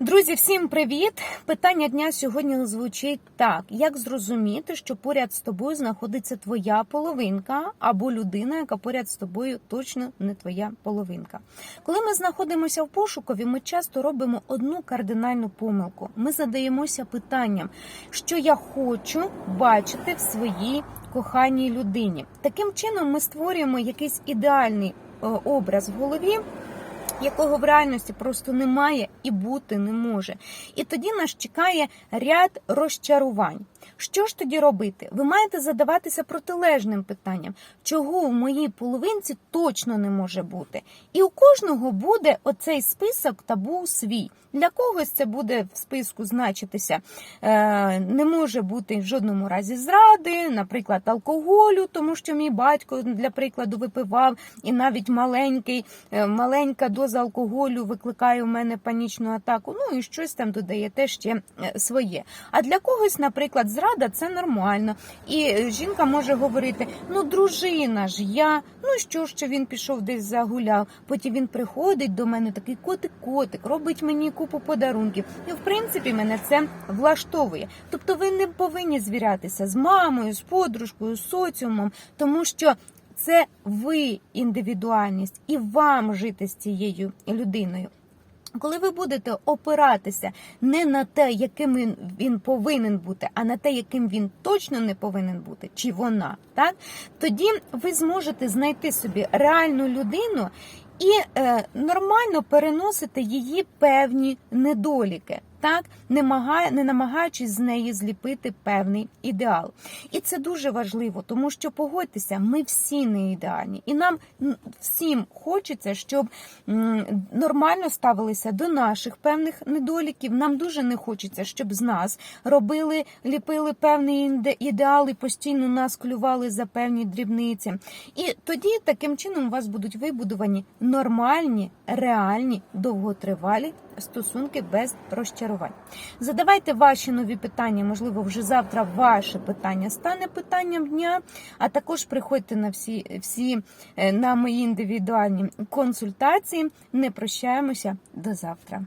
Друзі, всім привіт! Питання дня сьогодні звучить так: як зрозуміти, що поряд з тобою знаходиться твоя половинка або людина, яка поряд з тобою точно не твоя половинка? Коли ми знаходимося в пошукові, ми часто робимо одну кардинальну помилку. Ми задаємося питанням, що я хочу бачити в своїй коханій людині. Таким чином, ми створюємо якийсь ідеальний е, образ в голові якого в реальності просто немає і бути не може. І тоді нас чекає ряд розчарувань. Що ж тоді робити? Ви маєте задаватися протилежним питанням, чого в моїй половинці точно не може бути. І у кожного буде оцей список табу свій. Для когось це буде в списку значитися е, не може бути в жодному разі зради, наприклад, алкоголю, тому що мій батько для прикладу випивав, і навіть маленький, е, маленька доза алкоголю викликає у мене панічну атаку. Ну і щось там додаєте ще е, своє. А для когось, наприклад, зрада це нормально. І жінка може говорити: ну, дружина ж я, ну що що він пішов десь загуляв. Потім він приходить до мене, такий котик-котик, робить мені купу подарунків. І в принципі мене це влаштовує. Тобто, ви не повинні звірятися з мамою, з подружкою, з соціумом, тому що. Це ви індивідуальність, і вам жити з цією людиною. Коли ви будете опиратися не на те, яким він повинен бути, а на те, яким він точно не повинен бути, чи вона, так тоді ви зможете знайти собі реальну людину і е, нормально переносити її певні недоліки. Так, не, намагаючись з неї зліпити певний ідеал. І це дуже важливо, тому що погодьтеся, ми всі не ідеальні, і нам всім хочеться, щоб нормально ставилися до наших певних недоліків. Нам дуже не хочеться, щоб з нас робили, ліпили певний ідеал і постійно нас клювали за певні дрібниці. І тоді таким чином у вас будуть вибудовані нормальні, реальні, довготривалі стосунки без розчарувань. Задавайте ваші нові питання. Можливо, вже завтра ваше питання стане питанням дня. А також приходьте на всі, всі е, на мої індивідуальні консультації. Не прощаємося до завтра.